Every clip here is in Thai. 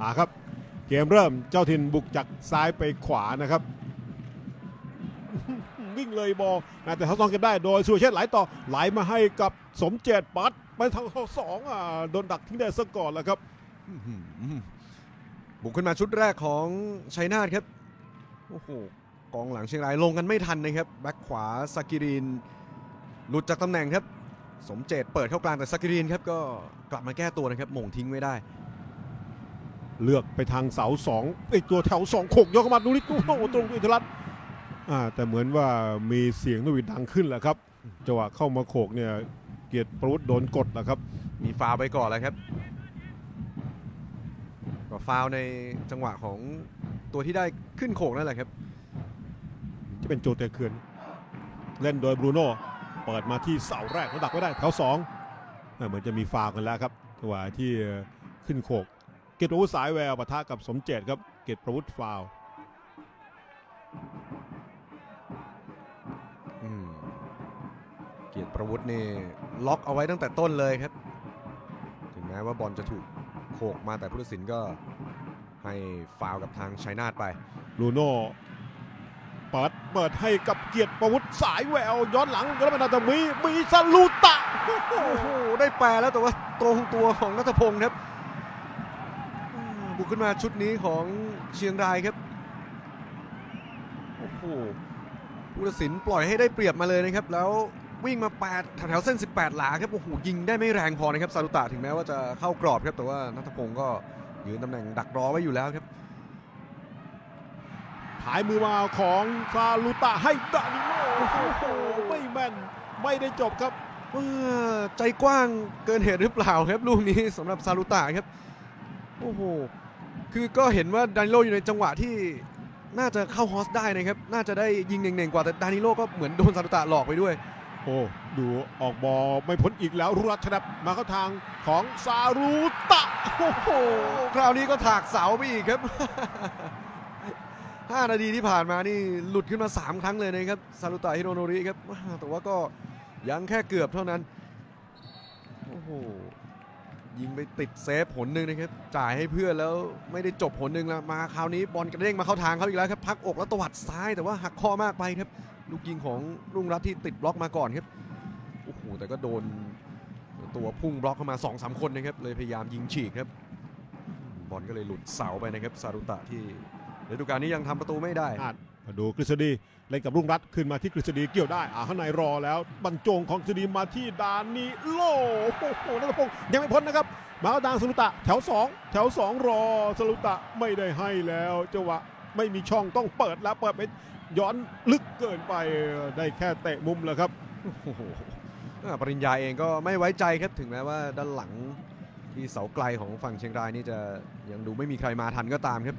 อ่าครับ เกมเริ่มเจ้าถิ่นบุกจากซ้ายไปขวานะครับ วิ่งเลยบอลแต่เขาต้องกันได้โดยสุรเชษฐ์ไหลต่อไหลมาให้กับสมเจตปัดไปทางสองอ่าโดนดักทิ้งได้ซะก่อนแล้วครับบุกขึ้นมาชุดแรกของชัยนาทครับโอ้โหกองหลังเชียงรายลงกันไม่ทันนะครับแบ็คขวาสกิรินหลุดจากตำแหน่งครับ สมเจตเปิดเข้ากลางแต่สกิรินครับก็กลับมาแก้ตัวนะครับหม่งทิ้งไว้ได้ เลือกไปทางเสาสองไอยตัวแถวสองโขกยกเข้ามาดูนี่ตู้โอ้โหตรงอินทรัตน์อ่าแต่เหมือนว่ามีเสียงนกหวีดดังขึ้นแหละครับจังหวะเข้ามาโขกเนี่ยเกียรติประวุฒิโดนกดแหละครับ มีฟาวล์ไปก่อนแล้วครับก็ฟาวล์ในจังหวะของตัวที่ได้ขึ้นโขกนั่นแหละครับที่เป็นโจเตเคือนเล่นโดยบรูโน่เปิดมาที่เสาแรกแล้วดักไว้ได้แถวสองอ่าเหมือนจะมีฟาวล์กันแล้วครับจังหวะที่ขึ้นโขก เกียรติประวุฒิสายแววปะทะกับสมเจตครับ เกียรติประวุฒิฟาวล์อืมเกียรติประวุฒินี่ล็อกเอาไว้ตั้งแต่ต้นเลยครับ ถึงแม้ว่าบอลจะถูกโขกมาแต่ผู้ตัดสินก็ให้ฟาวล์กับทางชัยนาทไปบรูโน่เปิดเปิดให้กับเกียรติประวุฒิสายแววย้อนหลังแล้วมันอาจจะมีมีสลูตะโอ้โหได้แปลแล้วแต่ว่าตรงตัวของนัทพงศ์ครับอืม บุกขึ้นมาชุดนี้ของเชียงรายครับ โอ้โหผู้ตัดสินปล่อยให้ได้เปรียบมาเลยนะครับ แล้ววิ่งมา 8 แถวๆเส้น 18 หลาครับ โอ้โห ยิงได้ไม่แรงพอนะครับซารุตะถึงแม้ว่าจะเข้ากรอบครับ แต่ว่านัทพงศ์ก็ยืนตำแหน่งดักรอไว้อยู่แล้วครับหายมือมาของซาลูตะให้ดานิโลโอ้โห ไม่แม่น ไม่ได้จบครับว่าใจกว้างเกินเหตุหรือเปล่าครับ ลูกนี้สำหรับซาลูตะครับ โอ้โห คือก็เห็นว่าดานิโลอยู่ในจังหวะที่น่าจะเข้าฮอสได้นะครับ น่าจะได้ยิงเน่งๆกว่าแต่ดานิโลก็เหมือนโดนซาลูตะหลอกไปด้วย โอ้ดูออกบอลไม่พ้นอีกแล้วรุรัชนับมาเข้าทางของซาลูตะโอ้โหโอ้คราวนี้ก็ถากเสาไปอีกครับ 5 นาทีที่ผ่านมานี่หลุดขึ้นมา 3 ครั้งเลยนะครับซาลูตะฮิโรโนริครับแต่ว่าก็ยังแค่เกือบเท่านั้นโอ้โห ยิงไปติดเซฟผลหนึ่งนะครับจ่ายให้เพื่อนแล้วไม่ได้จบผลหนึ่งแล้วมาคราวนี้บอลกระเด้งมาเข้าทางเขาอีกแล้วครับพักอกแล้วตวัดซ้ายแต่ว่าหักข้อมากไปครับลูกยิงของรุ่งรัตที่ติดบล็อกมาก่อนครับโอ้โหแต่ก็โดนตัวพุ่งบล็อกเข้ามา2อสคนนะครับเลยพยายามยิงฉีกครับบอลก็เลยหลุดเสาไปนะครับซารุตะที่ฤดูกาลนี้ยังทำประตูไม่ได้ ดูกฤษฎีเล่นกับรุ่งรัตขึ้นมาที่กฤษฎีเกี่ยวได้อ่าข้างในรอแล้วบรรจงของกฤษฎีมาที่ดานนิโลโอ้โหนัทพงศ์ยังไม่พ้นนะครับ มาเข้างสลุตะแถว 2 แถว 2 รอสลุตะไม่ได้ให้แล้วจังหวะไม่มีช่องต้องเปิดแล้วเปิดไปย้อนลึกเกินไปได้แค่เตะมุมแล้วครับโอ้โหปริญญาเองก็ไม่ไว้ใจครับถึงแม้ว่าด้านหลังที่เสาไกลของฝั่งเชียงรายนี่จะยังดูไม่มีใครมาทันก็ตามครับ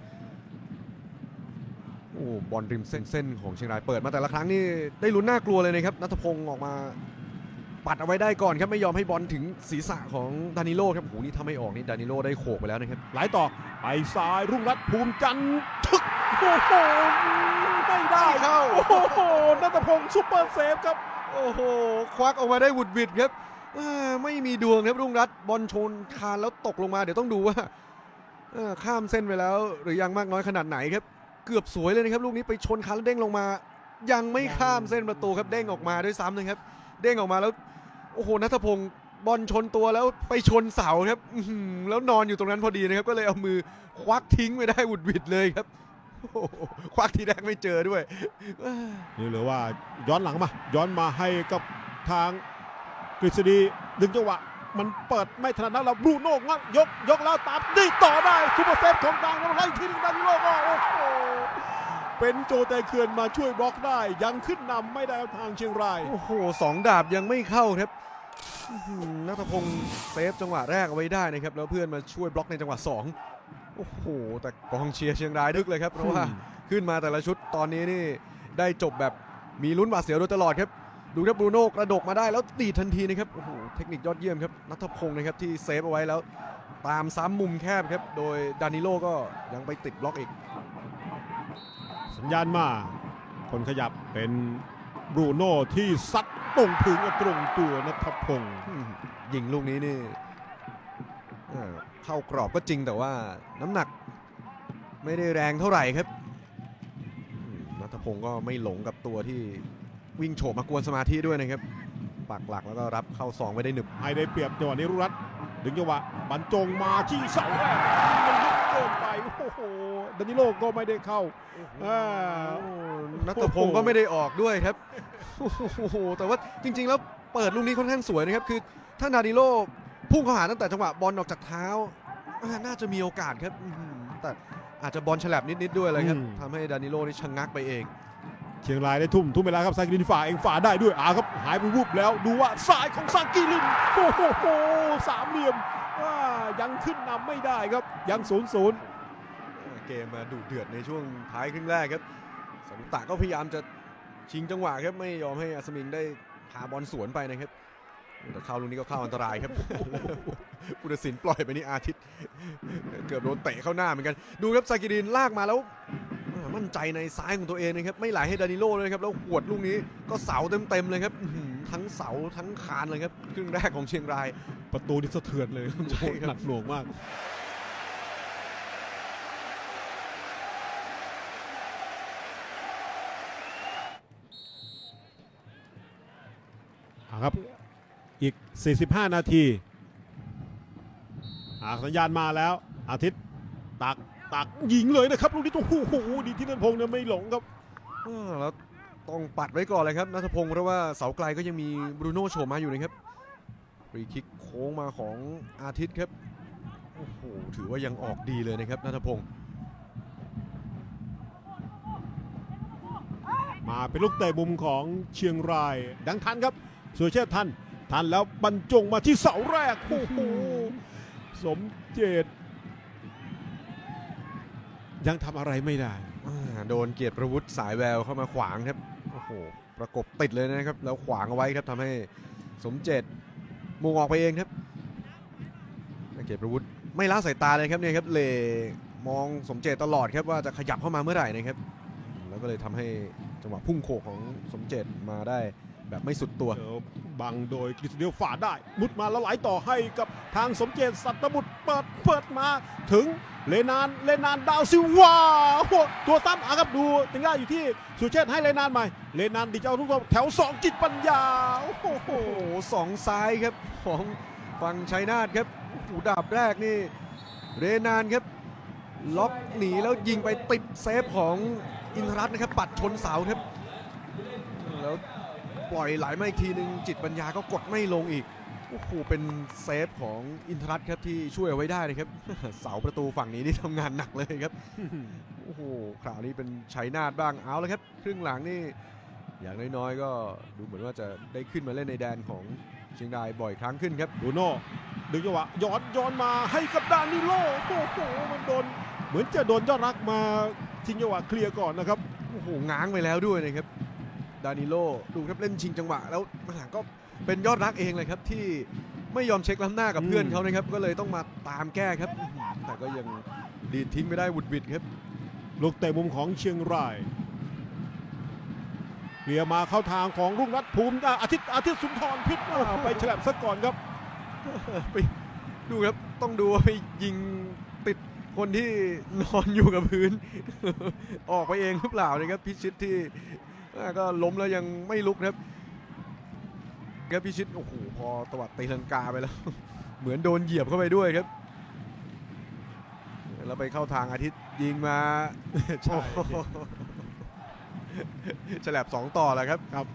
บอลริมเส้นเส้นของเชียงรายเปิดมาแต่ละครั้งนี่ได้ลุ้นน่ากลัวเลยนะครับนัทพงศ์ออกมา ปัดเอาไว้ได้ก่อนครับไม่ยอมให้บอลถึงศีรษะของดานิโลครับโอ้โหนี่ถ้าไม่ออกนี่ดานิโลได้โขกไปแล้วนะครับไหลต่อไปซ้ายรุ่งรัตน์ภูมิจันทร์ทึกโอ้โหไม่ได้เข้าโอ้โหนัทพงศ์ซุปเปอร์เซฟครับโอ้โหควักออกมาได้หวุดหวิดครับอ่าไม่มีดวงครับรุ่งรัตน์บอลชนคานแล้วตกลงมาเดี๋ยวต้องดูว่าอ่าข้ามเส้นไปแล้ว หรือยังมากน้อยขนาดไหนครับ เกือบสวยเลยนะครับลูกนี้ไปชนคานแล้วเด้งลงมา ยังไม่ข้ามเส้นประตูครับเด้งออกมาด้วยซ้ำนะครับ เด้งออกมาแล้วโอ้โหนัทพงศ์บอลชนตัวแล้วไปชนเสาครับแล้วนอนอยู่ตรงนั้นพอดีนะครับ ก็เลยเอามือควักทิ้งไปได้หวุดหวิดเลยครับโอ้โหควักทีแรกไม่เจอด้วยนี่เหลือว่าย้อนหลังมา ย้อนมาให้กับทางกฤษฎีดึงจังหวะ มันเปิดไม่ถนัดนักแล้วบรูโน่งัดยก ยกแล้วตามดีต่อได้ซูเปอร์เซฟของกลางแล้วไล่ทีนึงดานิโลก็โอ้โห เป็นโจเตเคือนมาช่วยบล็อกได้ ยังขึ้นนำไม่ได้ทางเชียงราย โอ้โหสองดาบยังไม่เข้าครับอื้อหือนัทพงศ์เซฟจังหวะแรกเอาไว้ได้นะครับ แล้วเพื่อนมาช่วยบล็อกในจังหวะสองโอ้โห แต่กองเชียร์เชียงรายดึกเลยครับ เพราะว่า ขึ้นมาแต่ละชุดตอนนี้นี่ได้จบแบบมีลุ้นบาดเสียวโดยตลอดครับ ดูครับบรูโน่กระดกมาได้แล้วตีดทันทีนะครับโอ้โหเทคนิคยอดเยี่ยมครับนัทพงศ์นะครับที่เซฟเอาไว้แล้ว ตามซ้ำมุมแคบครับ โดยดานิโลก็ยังไปติดบล็อกอีก สัญญาณมา คนขยับเป็นบรูโน่ที่ซัดตรงถึงกับตรงตัวนัทพงศ์อืมยิงลูกนี้นี่เออ่าเข้ากรอบก็จริงแต่ว่าน้ำหนักไม่ได้แรงเท่าไหร่ครับอืมนัทพงศ์ก็ไม่หลงกับตัวที่วิ่งโฉบมากวนสมาธิด้วยนะครับปักหลักแล้วก็รับเข้าซองไว้ได้หนึบให้ได้เปรียบจังหวะนี้รุรัตน์ดึงจังหวะบรรจงมาที่เสาแรกมันลึกเกินไปโอ้โห ดานิโลก็ไม่ได้เข้าอ่าโอ้นัทพงศ์ก็ไม่ได้ออกด้วยครับโอ้โหแต่ว่าจริง ๆ แล้วเปิดลูกนี้ค่อนข้างสวยนะครับคือถ้านาดิโลพุ่งเข้าหาตั้งแต่จังหวะบอลออกจากเท้าอ่าน่าจะมีโอกาสครับอื้อหือแต่อาจจะบอลฉลับนิดๆด้วยเลยครับทำให้ดานิโลนี่ชะงงักไปเองเชียงรายได้ทุ่มทุ่มเวลาครับซากิลินฝ่าเองฝ่าได้ด้วยอาครับหายไปวูบแล้วดูว่าสายของซากิลินโอ้โหสามเหลี่ยมอ่ายังขึ้นนำไม่ได้ครับยังศูนย์ศูนย์ เกมมาดุเดือดในช่วงท้ายครึ่งแรกครับสมุตะก็พยายามจะชิงจังหวะครับไม่ยอมให้อัศมิงได้พาบอลสวนไปนะครับแต่เข้าลูกนี้ก็เข้าอันตรายครับผู้ตัดสินปล่อยไปนี่อาทิตย์ เกือบโดนเตะเข้าหน้าเหมือนกัน ดูครับซากิดินลากมาแล้วมั่นใจในซ้ายของตัวเองนะครับ ไม่ไหลให้ดานิโลเลยครับ แล้วหวดลูกนี้ก็เสาเต็มๆเลยครับ ทั้งเสาทั้งคานเลยครับ ครึ่งแรกของเชียงราย ประตูนี่สะเทือนเลยใช่ครับหนักหน่วงมาก เอาครับ อีก 45 นาทีหากสัญญาณมาแล้ว อาทิตย์ตักตักยิงเลยนะครับลูกนี้โอ้โหดีที่นันพงษ์เนี่ยไม่หลงครับอ่าแล้วต้องปัดไว้ก่อนเลยครับนัทพงศ์เพราะว่าเสาไกลก็ยังมีบรูโน่โฉมมาอยู่นะครับฟรีคิกโค้งมาของอาทิตย์ครับโอ้โหถือว่ายังออกดีเลยนะครับนัทพงศ์มาเป็นลูกเตะมุมของเชียงราย ดังทันครับ สุเชษทันทันแล้วบรรจงมาที่เสาแรกโอ้โหสมเจต ยังทำอะไรไม่ได้ อ่าโดนเกียรติประวุฒิสายแววเข้ามาขวางครับโอ้โหประกบติดเลยนะครับ แล้วขวางเอาไว้ครับทำให้สมเจตมุงออกไปเองครับเกียรติประวุฒิไม่ละสายตาเลยครับเนี่ยครับเลมองสมเจตตลอดครับว่าจะขยับเข้ามาเมื่อไหร่นะครับ แล้วก็เลยทำให้จังหวะพุ่งโขกของสมเจตมาได้ แบบไม่สุดตัวเดี๋ยวบังโดยกฤษเดียวฝ่าได้ มุดมาแล้วไหลต่อให้กับทางสมเจตสัตบุตรเปิดเปิดมาถึงเลนานเลนานดาวซิลวาโอ้โหตัวตั้มอาครับดูติงล่าอยู่ที่สุรเชษฐ์ให้เลนานใหม่ เลนานดีเจ้าทุกคนแถวสองจิตปัญญาโอ้โหโอ้โหสองซ้ายครับของฝั่งชัยนาทครับโอ้โหดาบแรกนี่เรนานครับล็อกหนีแล้วยิงไปติดเซฟของอินทรัตน์นะครับปัดชนเสาครับแล้ว ปล่อยไหลมาอีกทีหนึ่งจิตปัญญาก็กดไม่ลงอีกโอ้โหเป็นเซฟของอินทรัตน์ครับที่ช่วยเอาไว้ได้นะครับ เสาประตูฝั่งนี้นี่ทำงานหนักเลยครับโอ้โหคราวนี้เป็นชัยนาทบ้างเอาแล้วครับ ครึ่งหลังนี่อย่างน้อยๆก็ดูเหมือนว่าจะได้ขึ้นมาเล่นในแดนของเชียงรายบ่อยครั้งขึ้นครับบูโน่ดึงจังหวะย้อนย้อนมาให้กับดานิโลโอ้โหมันโดนเหมือนจะโดนยอดรักมาทิ้งจังหวะเคลียร์ก่อนนะครับโอ้โหง้างไปแล้วด้วยนะครับ ดานิโลดูครับเล่นชิงจังหวะ แล้วมาหลังก็เป็นยอดรักเองเลยครับที่ไม่ยอมเช็คล้ำหน้ากับเพื่อนอืมเขานะครับ ก็เลยต้องมาตามแก้ครับอื้อหือแต่ก็ยังดีดทิ้งไม่ได้หวุดบิดครับ ลูกเตะมุมของเชียงรายเคลียร์มาเข้าทางของรุ่งรัตน์ภูมิอะอาทิตย์อาทิตย์สุนทรพิษอะไปฉลับซะก่อนครับไปดูครับต้องดูว่าไปยิงติดคนที่นอนอยู่กับพื้น ออกไปเองหรือเปล่านะครับพิชิตที่อ่า ก็ล้มแล้วยังไม่ลุกนะครับครับพิชิตโอ้โหพอตวัดตีลังกาไปแล้ว เหมือนโดนเหยียบเข้าไปด้วยครับ แล้วไปเข้าทางอาทิตย์ยิงมาใช่โอ้โหฉลับสองต่อแล้วครับครับ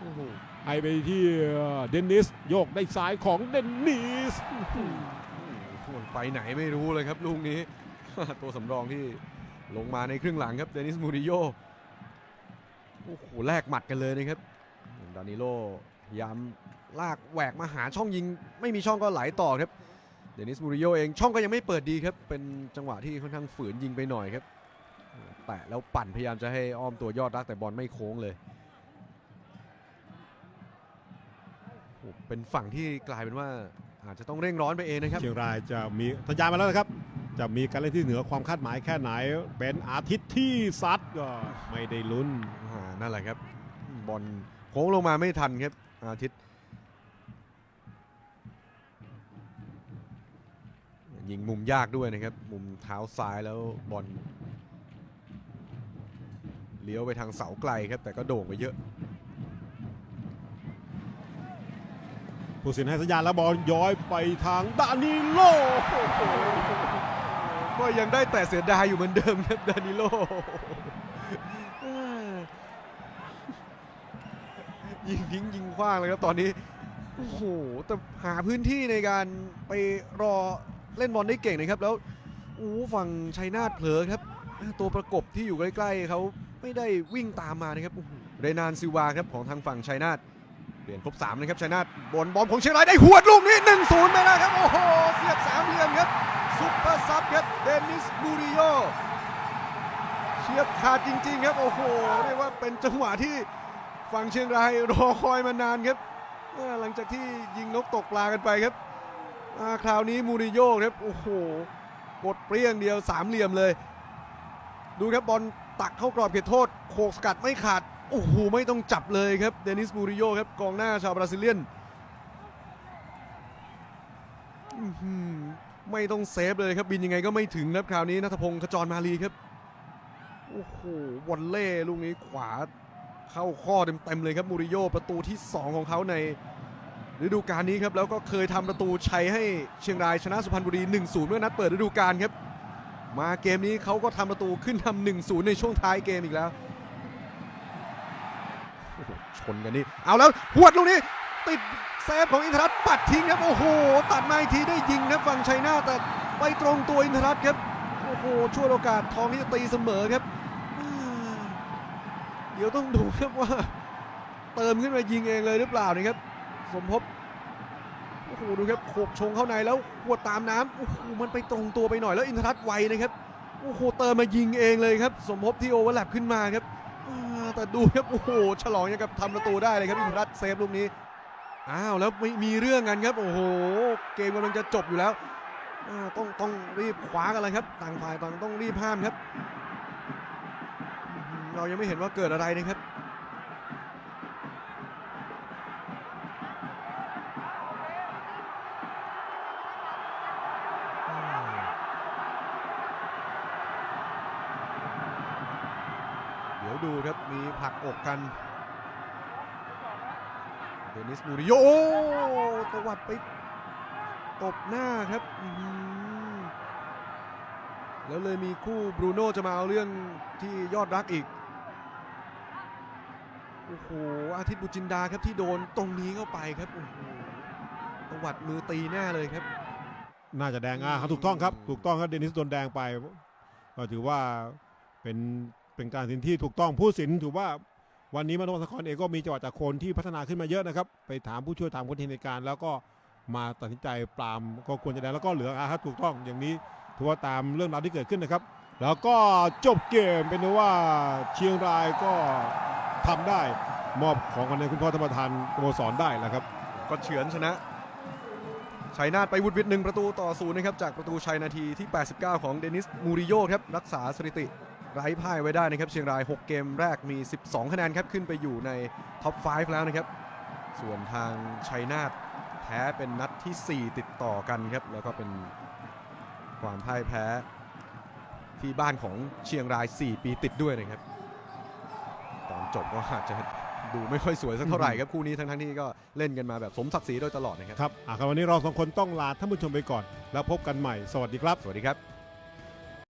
โอ้โหให้ไปที่เดนนิสโยกได้ซ้ายของเดนนิสไปไหนไม่รู้เลยครับลูกนี้ ตัวสำรองที่ลงมาในครึ่งหลังครับเดนิสมูริโย โอ้โหแลกหมัดกันเลยนะครับดานิโลพยายามลากแหวกมาหาช่องยิง ไม่มีช่องก็ไหลต่อครับเดนิสมูริโยเองช่องก็ยังไม่เปิดดีครับ เป็นจังหวะที่ค่อนข้างฝืนยิงไปหน่อยครับ แตะแล้วปั่นพยายามจะให้อ้อมตัวยอดรักแต่บอลไม่โค้งเลยเป็นฝั่งที่กลายเป็นว่าอาจจะต้องเร่งร้อนไปเองนะครับเชียงรายจะมีสัญญาณมาแล้วนะครับ จะมีการเล่นที่เหนือความคาดหมายแค่ไหน เป็นอาทิตย์ที่ซัดก็ไม่ได้ลุ้น นั่นแหละครับบอลโค้งลงมาไม่ทันครับอาทิตย์ยิงมุมยากด้วยนะครับ มุมเท้าซ้ายแล้วบอลเลี้ยวไปทางเสาไกลครับ แต่ก็โด่งไปเยอะผู้สินให้สัญญาณแล้วบอลย้อยไปทางดานิโลโอ้โหก็ยังได้แต่เสียดายอยู่เหมือนเดิมครับดานิโลเอ้อ ยิงทิ้งยิงขว้างเลยครับตอนนี้โอ้โหแต่หาพื้นที่ในการไปรอเล่นบอลได้เก่งนะครับแล้วโอ้ฝั่งชัยนาทเผลอครับ ตัวประกบที่อยู่ใกล้ๆเขาไม่ได้วิ่งตามมานะครับเรนานซิวาครับของทางฝั่งชัยนาทเปลี่ยนครบ3นะครับชัยนาทบอลบอลของเชียงรายได้หัวลูกนี้ 1-0ไปแล้วครับ โอ้โห เสียบสามเหลี่ยมครับ ซุปเปอร์ซับครับ เดนิสบูริโยเฉียบขาดจริง ๆ ครับ โอ้โหเรียกว่าเป็นจังหวะที่ ฝั่งเชียงรายรอคอยมานานครับหลังจากที่ยิงนกตกปลากันไปครับคราวนี้มูริโยครับโอ้โหกดเปรี้ยงเดียวสามเหลี่ยมเลย ดูครับบอลตักเข้ากรอบเขตโทษโขกสกัดไม่ขาดโอ้โหไม่ต้องจับเลยครับเดนิสบูริโยครับกองหน้าชาวบราซิเลียนไม่ต้องเซฟเลยครับบินยังไงก็ไม่ถึงครับคราวนี้นัทพงศ์ขจรมาลีครับโอ้โหวอลเล่ลูกนี้ขวา เข้าข้อเต็มๆเลยครับมูริโยประตูที่ 2 ของเขาในฤดูกาลนี้ครับแล้วก็เคยทำประตูชัยให้เชียงรายชนะสุพรรณบุรี 1-0 เมื่อนัดเปิดฤดูกาลครับ มาเกมนี้เขาก็ทำประตูขึ้นทำ1-0 ในช่วงท้ายเกมอีกแล้วชนกันนี่เอาแล้วหวดลูกนี้ ติดเซฟของอินทรัตปัดทิ้งครับโอ้โห ตัดมาอีกทีได้ยิงครับฝั่งชัยนาแต่ไปตรงตัวอินทรัตครับโอ้โหช่วยโอกาสทองที่จะตีเสมอครับ เดี๋ยวต้องดูครับว่า เติมขึ้นมายิงเองเลยหรือเปล่านะครับ สมภพโอ้โหดูครับโขกชงเข้าในแล้วขวดตามน้ำโอ้โหมันไปตรงตัวไปหน่อยแล้วอินทรัตน์ไวนะครับโอ้โหเติมมายิงเองเลยครับ สมภพที่โอเวอร์แลปขึ้นมาครับแต่ดูครับโอ้โหฉลองยังกับทำประตูได้เลยครับอินทรัตน์เซฟลูกนี้อ้าวแล้วไม่มีเรื่องกันครับ โอ้โห เกมกำลังจะจบอยู่แล้วต้องต้องรีบคว้ากันเลยครับ ต่างฝ่ายต่างต้องรีบห้ามครับ เรายังไม่เห็นว่าเกิดอะไรนะครับเดี๋ยวดูครับมีผักอกกันเดนิสมูริโยตวัดไปตบหน้าครับแล้วเลยมีคู่บรูโน่จะมาเอาเรื่องที่ยอดรักอีก อ้โหอาทิตย์บุจินดาครับที่โดนตรงนี้เข้าไปครับโอ้โหตวัดมือตีหน้าเลยครับ น่าจะแดงอะครับถูกต้องครับถูกต้องครับเดนิสโดนแดงไป ก็ถือว่าเป็นเป็นการสินที่ถูกต้องผู้สินถือว่าวันนี้มโนสครเองก็มีจังหวะจากคนที่พัฒนาขึ้นมาเยอะนะครับ ไปถามผู้ช่วยถามคนที่เห็นการ แล้วก็มาตัดสินใจปรามก็ควรจะแดงแล้วก็เหลืองอะครับถูกต้องอย่างนี้ถือว่าตามเรื่องราวที่เกิดขึ้นนะครับ แล้วก็จบเกมเป็นว่าเชียงรายก็ ทำได้ มอบของกันในคุณพ่อธรรมทานสโมสรได้แล้วครับก็เฉือนชนะชัยนาทไปวุดวิดหนึ่งประตูต่อศูนย์นะครับจากประตูชัยนาทีที่ 89 ของเดนิสมูริโยครับรักษาสถิติไร้พ่ายไว้ได้นะครับเชียงราย 6 เกมแรกมี 12 คะแนนครับขึ้นไปอยู่ในท็อป 5 แล้วนะครับ ส่วนทางชัยนาทแพ้เป็นนัดที่ 4 ติดต่อกันครับ แล้วก็เป็นความพ่ายแพ้ที่บ้านของเชียงราย 4 ปีติดด้วยนะครับ จบก็อาจจะดูไม่ค่อยสวยสักเท่าไหร่ครับคู่นี้ทั้งๆที่ก็เล่นกันมาแบบสมศักดิ์ศรีโดยตลอดนะครับ ครับอะครับวันนี้เราสองคนต้องลาท่านผู้ชมไปก่อน แล้วพบกันใหม่ สวัสดีครับ สวัสดีครับ